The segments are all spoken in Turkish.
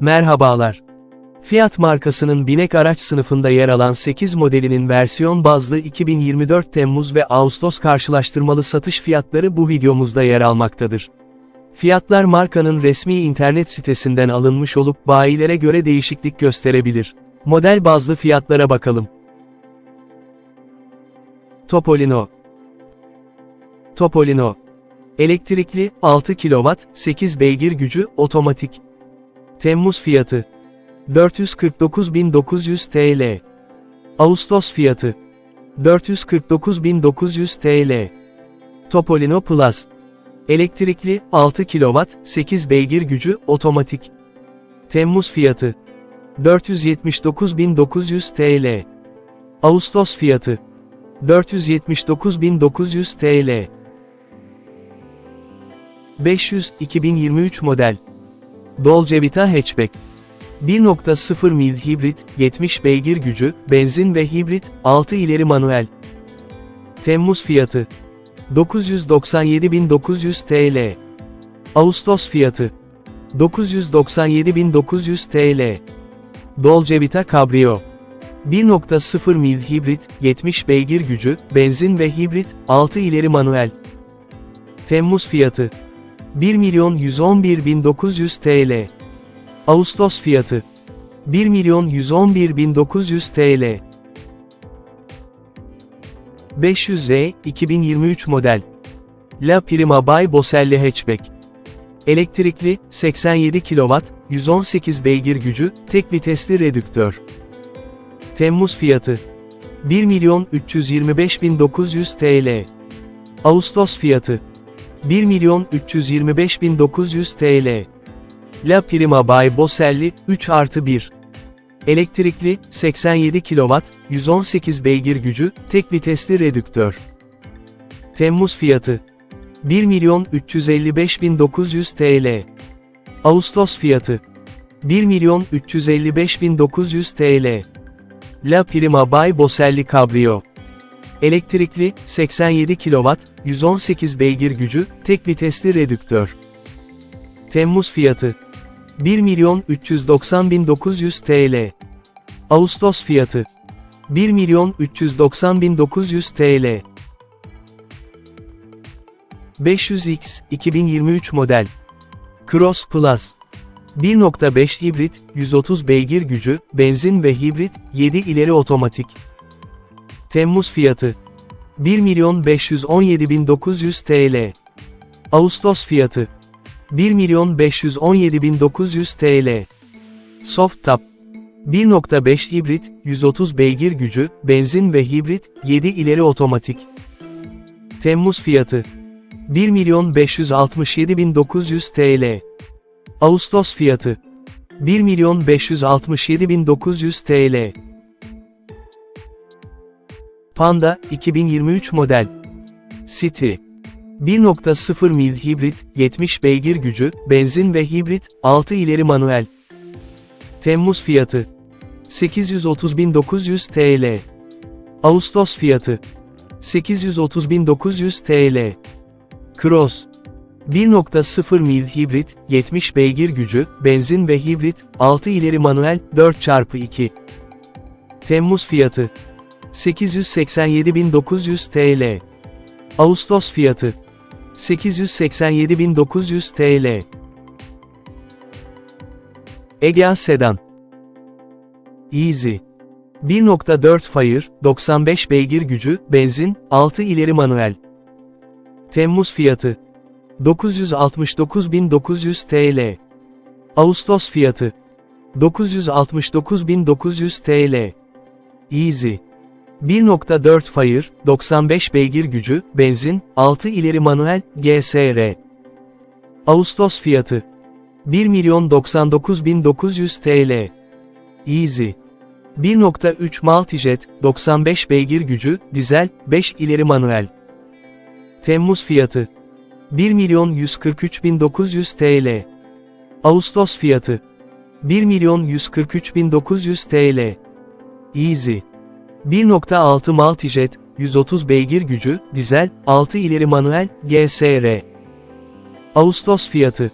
Merhabalar. Fiat markasının binek araç sınıfında yer alan 8 modelinin versiyon bazlı 2024 Temmuz ve Ağustos karşılaştırmalı satış fiyatları bu videomuzda yer almaktadır. Fiyatlar markanın resmi internet sitesinden alınmış olup bayilere göre değişiklik gösterebilir. Model bazlı fiyatlara bakalım. Topolino Topolino Elektrikli, 6 kW, 8 beygir gücü, otomatik. Temmuz fiyatı 449.900 TL. Ağustos fiyatı 449.900 TL. Topolino Plus Elektrikli, 6 kW, 8 beygir gücü, otomatik. Temmuz fiyatı 479.900 TL. Ağustos fiyatı 479.900 TL. 500 2023 model Dolce Vita Hatchback 1.0 mil hibrit, 70 beygir gücü, benzin ve hibrit, 6 ileri manuel. Temmuz fiyatı 997.900 TL. Ağustos fiyatı 997.900 TL. Dolce Vita Cabrio 1.0 mil hibrit, 70 beygir gücü, benzin ve hibrit, 6 ileri manuel. Temmuz fiyatı 1.111.900 TL. Ağustos fiyatı 1.111.900 TL. 500Z 2023 model. La Prima by Boselli Hatchback. Elektrikli, 87 kW, 118 beygir gücü, tek vitesli redüktör. Temmuz fiyatı 1.325.900 TL. Ağustos fiyatı 1.325.900 TL. La Prima by Boselli, 3 artı 1. Elektrikli, 87 kW, 118 beygir gücü, tek vitesli redüktör. Temmuz fiyatı 1.355.900 TL. Ağustos fiyatı 1.355.900 TL. La Prima by Boselli Cabrio. Elektrikli, 87 kW, 118 beygir gücü, tek vitesli redüktör. Temmuz fiyatı 1.390.900 TL. Ağustos fiyatı 1.390.900 TL. 500X 2023 model. Cross Plus. 1.5 hibrit, 130 beygir gücü, benzin ve hibrit, 7 ileri otomatik. Temmuz fiyatı 1.517.900 TL. Ağustos fiyatı 1.517.900 TL. Soft Top 1.5 hibrit, 130 beygir gücü, benzin ve hibrit, 7 ileri otomatik. Temmuz fiyatı 1.567.900 TL. Ağustos fiyatı 1.567.900 TL. Panda, 2023 model. City. 1.0 mil hibrit, 70 beygir gücü, benzin ve hibrit, 6 ileri manuel. Temmuz fiyatı 830.900 TL. Ağustos fiyatı 830.900 TL. Cross 1.0 mil hibrit, 70 beygir gücü, benzin ve hibrit, 6 ileri manuel, 4x2. Temmuz fiyatı 887.900 TL. Ağustos fiyatı 887.900 TL. Egea Sedan Easy 1.4 Fire, 95 beygir gücü, benzin, 6 ileri manuel. Temmuz fiyatı 969.900 TL. Ağustos fiyatı 969.900 TL. Easy 1.4 Fire, 95 beygir gücü, benzin, 6 ileri manuel, GSR. Ağustos fiyatı 1.099.900 TL. Easy 1.3 Multijet, 95 beygir gücü, dizel, 5 ileri manuel. Temmuz fiyatı 1.143.900 TL. Ağustos fiyatı 1.143.900 TL. Easy 1.6 Multijet, 130 beygir gücü, dizel, 6 ileri manuel, GSR. Ağustos fiyatı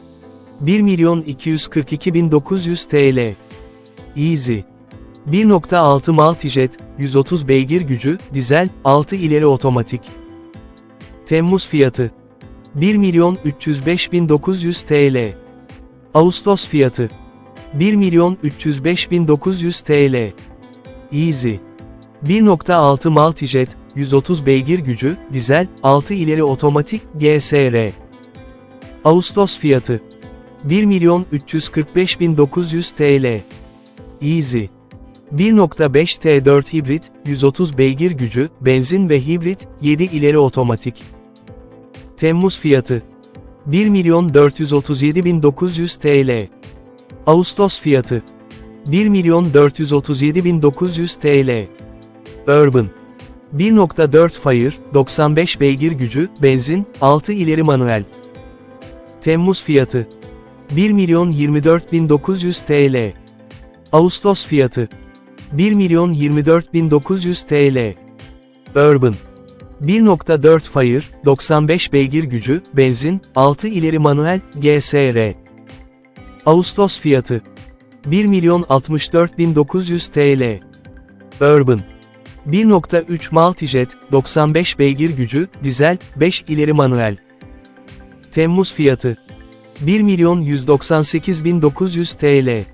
1.242.900 TL. Easy. 1.6 Multijet, 130 beygir gücü, dizel, 6 ileri otomatik. Temmuz fiyatı. 1.305.900 TL. Ağustos fiyatı. 1.305.900 TL. Easy. 1.6 Multijet, 130 beygir gücü, dizel, 6 ileri otomatik, GSR. Ağustos fiyatı. 1.345.900 TL. Easy. 1.5 T4 hibrit, 130 beygir gücü, benzin ve hibrit, 7 ileri otomatik. Temmuz fiyatı. 1.437.900 TL. Ağustos fiyatı. 1.437.900 TL. Urban. 1.4 Fire, 95 beygir gücü, benzin, 6 ileri manuel. Temmuz fiyatı. 1.024.900 TL. Ağustos fiyatı. 1.024.900 TL. Urban. 1.4 Fire, 95 beygir gücü, benzin, 6 ileri manuel, GSR. Ağustos fiyatı. 1.064.900 TL. Urban. 1.3 Multijet, 95 beygir gücü, dizel, 5 ileri manuel. Temmuz fiyatı. 1.198.900 TL.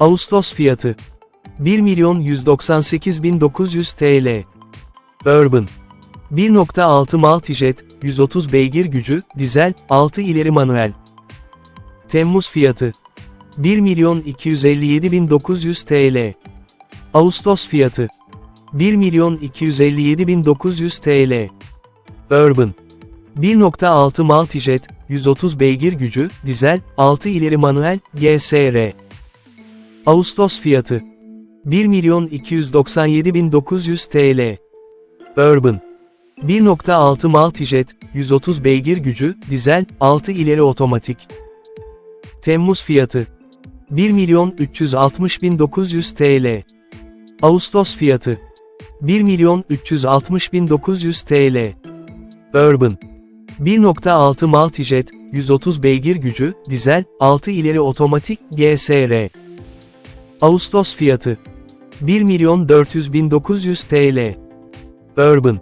Ağustos fiyatı. 1.198.900 TL. Urban. 1.6 Multijet, 130 beygir gücü, dizel, 6 ileri manuel. Temmuz fiyatı. 1.257.900 TL. Ağustos fiyatı. 1.257.900 TL. Urban. 1.6 Multijet, 130 beygir gücü, dizel, 6 ileri manuel, GSR. Ağustos fiyatı. 1.297.900 TL. Urban. 1.6 Multijet, 130 beygir gücü, dizel, 6 ileri otomatik. Temmuz fiyatı. 1.360.900 TL. Ağustos fiyatı. 1.360.900 TL. Urban. 1.6 Multijet, 130 beygir gücü, dizel, 6 ileri otomatik, GSR. Ağustos fiyatı. 1.400.900 TL. Urban.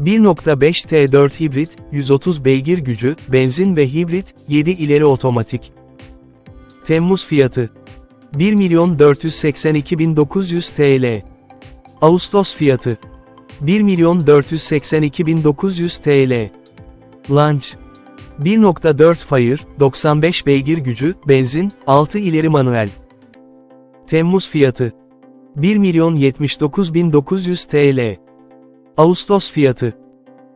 1.5 T4 hibrit, 130 beygir gücü, benzin ve hibrit, 7 ileri otomatik. Temmuz fiyatı. 1.482.900 TL. Ağustos fiyatı. 1.482.900 TL. Launch. 1.4 Fire, 95 beygir gücü, benzin, 6 ileri manuel. Temmuz fiyatı. 1.079.900 TL. Ağustos fiyatı.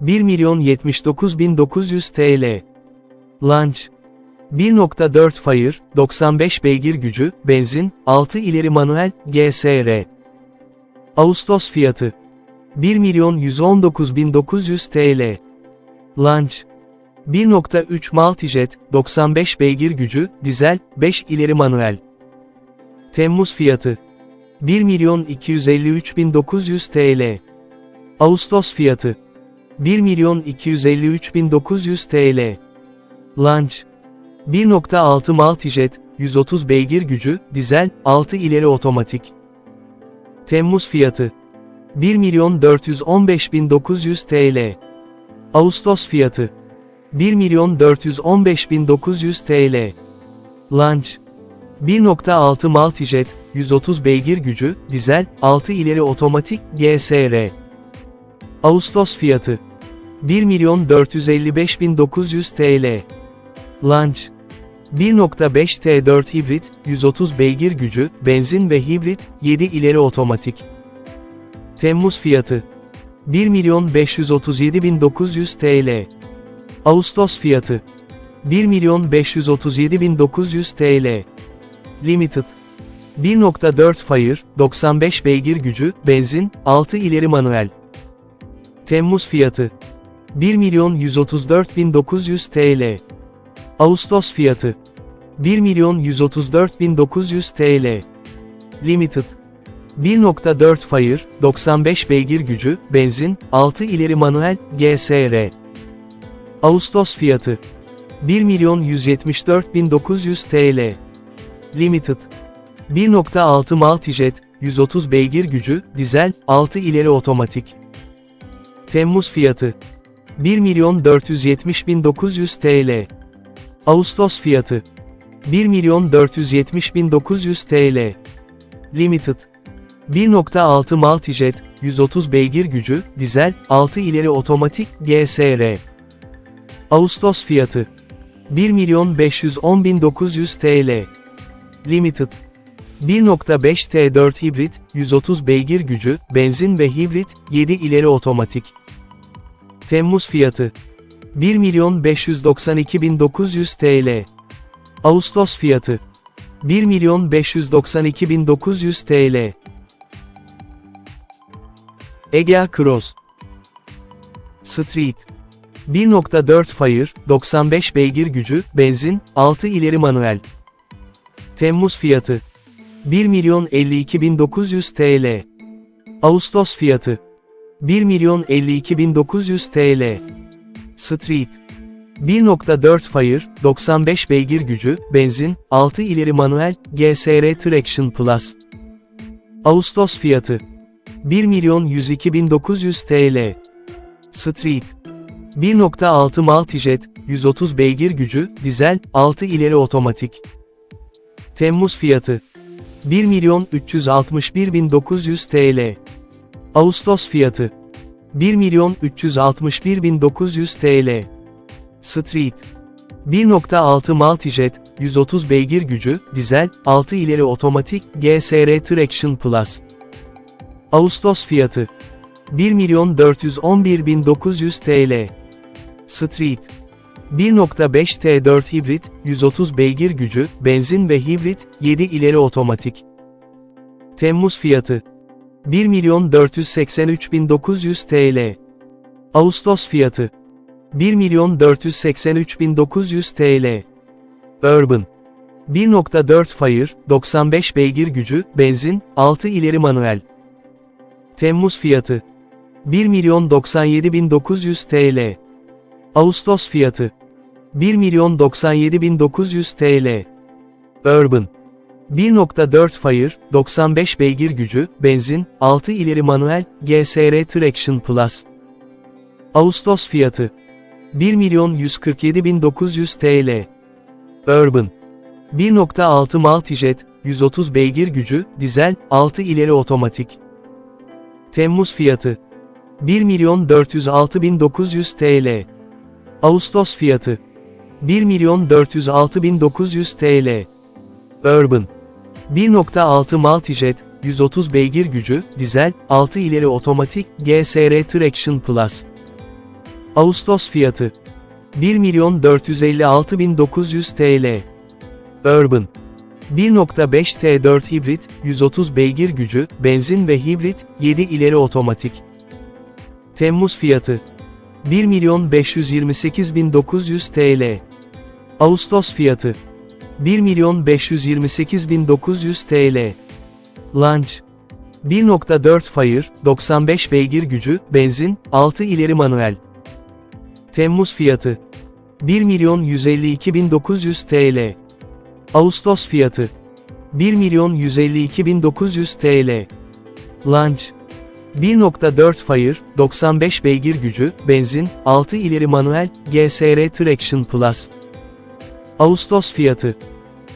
1.079.900 TL. Launch. 1.4 Fire, 95 beygir gücü, benzin, 6 ileri manuel, GSR. Ağustos fiyatı. 1.119.900 TL. Launch. 1.3 Multijet, 95 beygir gücü, dizel, 5 ileri manuel. Temmuz fiyatı. 1.253.900 TL. Ağustos fiyatı. 1.253.900 TL. Launch. 1.6 Multijet, 130 beygir gücü, dizel, 6 ileri otomatik. Temmuz fiyatı. 1.415.900 TL. Ağustos fiyatı. 1.415.900 TL. Launch. 1.6 Multijet, 130 beygir gücü, dizel, 6 ileri otomatik, GSR. Ağustos fiyatı. 1.455.900 TL. Launch. 1.5 T4 hibrit, 130 beygir gücü, benzin ve hibrit, 7 ileri otomatik. Temmuz fiyatı. 1.537.900 TL. Ağustos fiyatı. 1.537.900 TL. Limited. 1.4 Fire, 95 beygir gücü, benzin, 6 ileri manuel. Temmuz fiyatı. 1.134.900 TL. Ağustos fiyatı. 1.134.900 TL. Limited. 1.4 Fire, 95 beygir gücü, benzin, 6 ileri manuel, GSR. Ağustos fiyatı. 1 milyon 174.900 TL. Limited. 1.6 Multijet, 130 beygir gücü, dizel, 6 ileri otomatik. Temmuz fiyatı. 1 milyon 470.900 TL. Ağustos fiyatı. 1 milyon 470.900 TL. Limited. 1.6 Multijet, 130 beygir gücü, dizel, 6 ileri otomatik, GSR. Ağustos fiyatı. 1 milyon 510.900 TL. Limited. 1.5 T4 hibrit, 130 beygir gücü, benzin ve hibrit, 7 ileri otomatik. Temmuz fiyatı. 1 milyon 592.900 TL. Ağustos fiyatı. 1 milyon 592.900 TL. Egea Cross. Street. 1.4 Fire, 95 beygir gücü, benzin, 6 ileri manuel. Temmuz fiyatı. 1 milyon 52.900 TL. Ağustos fiyatı. 1 milyon 52.900 TL. Street. 1.4 Fire, 95 beygir gücü, benzin, 6 ileri manuel, GSR Traction Plus. Ağustos fiyatı. 1 milyon 102.900 TL. Street. 1.6 Multijet, 130 beygir gücü, dizel, 6 ileri otomatik. Temmuz fiyatı. 1 milyon 361.900 TL. Ağustos fiyatı. 1 milyon 361.900 TL. Street. 1.6 Multijet, 130 beygir gücü, dizel, 6 ileri otomatik, GSR Traction Plus. Ağustos fiyatı. 1 milyon 411.900 TL. Street. 1.5 T4 hibrit, 130 beygir gücü, benzin ve hibrit, 7 ileri otomatik. Temmuz fiyatı. 1 milyon 483.900 TL. Ağustos fiyatı. 1 milyon 483.900 TL. Urban. 1.4 Fire, 95 beygir gücü, benzin, 6 ileri manuel. Temmuz fiyatı. 1 milyon 97.900 TL. Ağustos fiyatı. 1 milyon 97.900 TL. Urban. 1.4 Fire, 95 beygir gücü, benzin, 6 ileri manuel, GSR Traction Plus. Ağustos fiyatı. 1 milyon 147.900 TL. Urban. 1.6 Multijet, 130 beygir gücü, dizel, 6 ileri otomatik. Temmuz fiyatı. 1 milyon 406.900 TL. Ağustos fiyatı. 1 milyon 406.900 TL. Urban. 1.6 Multijet, 130 beygir gücü, dizel, 6 ileri otomatik, GSR Traction Plus. Ağustos fiyatı. 1 milyon 456.900 TL. Urban. 1.5 T4 hibrit, 130 beygir gücü, benzin ve hibrit, 7 ileri otomatik. Temmuz fiyatı. 1 milyon 528.900 TL. Ağustos fiyatı. 1 milyon 528.900 TL. Launch. 1.4 Fire, 95 beygir gücü, benzin, 6 ileri manuel. Temmuz fiyatı. 1 milyon 152.900 TL. Ağustos fiyatı. 1 milyon 152.900 TL. Launch. 1.4 Fire, 95 beygir gücü, benzin, 6 ileri manuel, GSR Traction Plus. Ağustos fiyatı.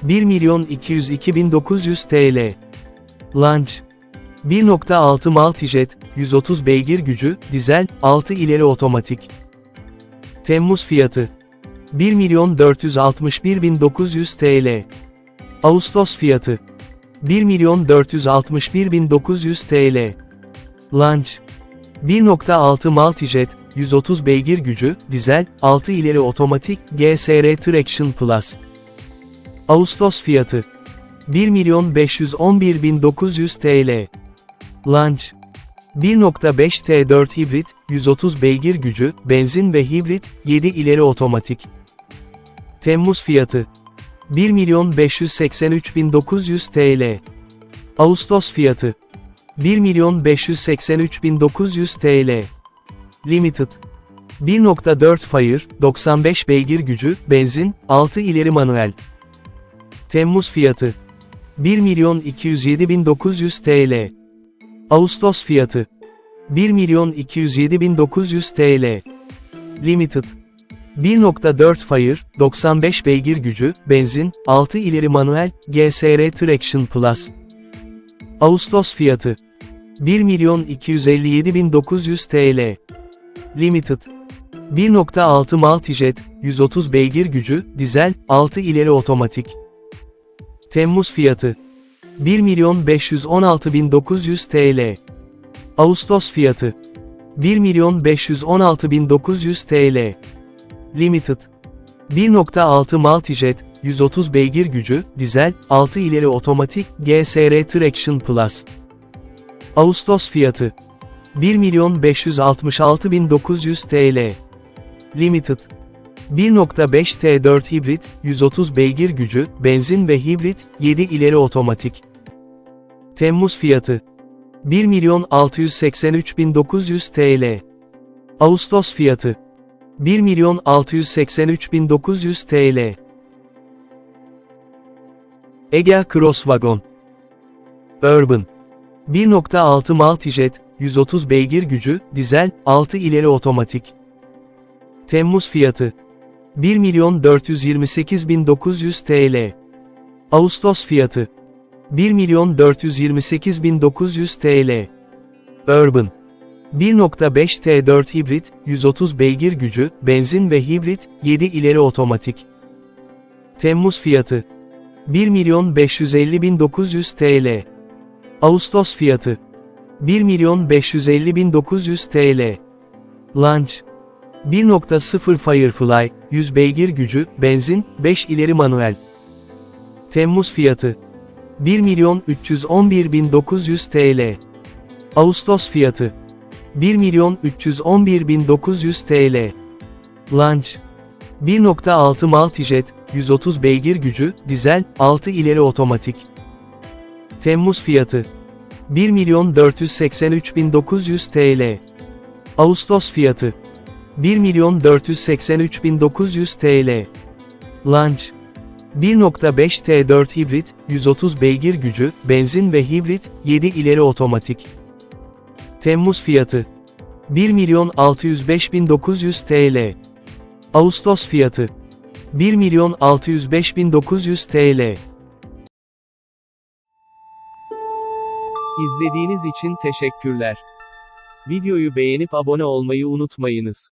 1 milyon 202.900 TL. Launch. 1.6 Multijet, 130 beygir gücü, dizel, 6 ileri otomatik. Temmuz fiyatı. 1 milyon 461.900 TL. Ağustos fiyatı. 1 milyon 461.900 TL. Launch. 1.6 Multijet, 130 beygir gücü, dizel, 6 ileri otomatik, GSR Traction Plus. Ağustos fiyatı. 1 milyon 511.900 TL. Launch. 1.5 T4 hibrit, 130 beygir gücü, benzin ve hibrit, 7 ileri otomatik. Temmuz fiyatı. 1 milyon 583.900 TL. Ağustos fiyatı. 1 milyon 583.900 TL. Limited. 1.4 Fire, 95 beygir gücü, benzin, 6 ileri manuel. Temmuz fiyatı 1.207.900 TL. Ağustos fiyatı 1.207.900 TL. Limited 1.4 Fire, 95 beygir gücü, benzin, 6 ileri manuel, GSR Traction Plus. Ağustos fiyatı 1.257.900 TL. Limited 1.6 Multijet, 130 beygir gücü, dizel, 6 ileri otomatik. Temmuz fiyatı 1.516.900 TL. Ağustos fiyatı 1.516.900 TL. Limited 1.6 Multijet, 130 beygir gücü, dizel, 6 ileri otomatik, GSR Traction Plus. Ağustos fiyatı 1.566.900 TL. Limited 1.5 T4 hibrit, 130 beygir gücü, benzin ve hibrit, 7 ileri otomatik. Temmuz fiyatı 1.683.900 TL. Ağustos fiyatı 1.683.900 TL. Egea Cross Wagon Urban 1.6 Multijet, 130 beygir gücü, dizel, 6 ileri otomatik. Temmuz fiyatı 1.428.900 TL. Ağustos fiyatı 1.428.900 TL. Urban 1.5 T4 hibrit, 130 beygir gücü, benzin ve hibrit, 7 ileri otomatik. Temmuz fiyatı 1.550.900 TL. Ağustos fiyatı 1.550.900 TL. Launch 1.0 Firefly, 100 beygir gücü, benzin, 5 ileri manuel. Temmuz fiyatı 1.311.900 TL. Ağustos fiyatı 1.311.900 TL. Launch 1.6 Multijet, 130 beygir gücü, dizel, 6 ileri otomatik. Temmuz fiyatı 1.483.900 TL. Ağustos fiyatı 1.483.900 TL. Launch 1.5 T4 hibrit, 130 beygir gücü, benzin ve hibrit, 7 ileri otomatik. Temmuz fiyatı 1.605.900 TL. Ağustos fiyatı 1.605.900 TL. İzlediğiniz için teşekkürler. Videoyu beğenip abone olmayı unutmayınız.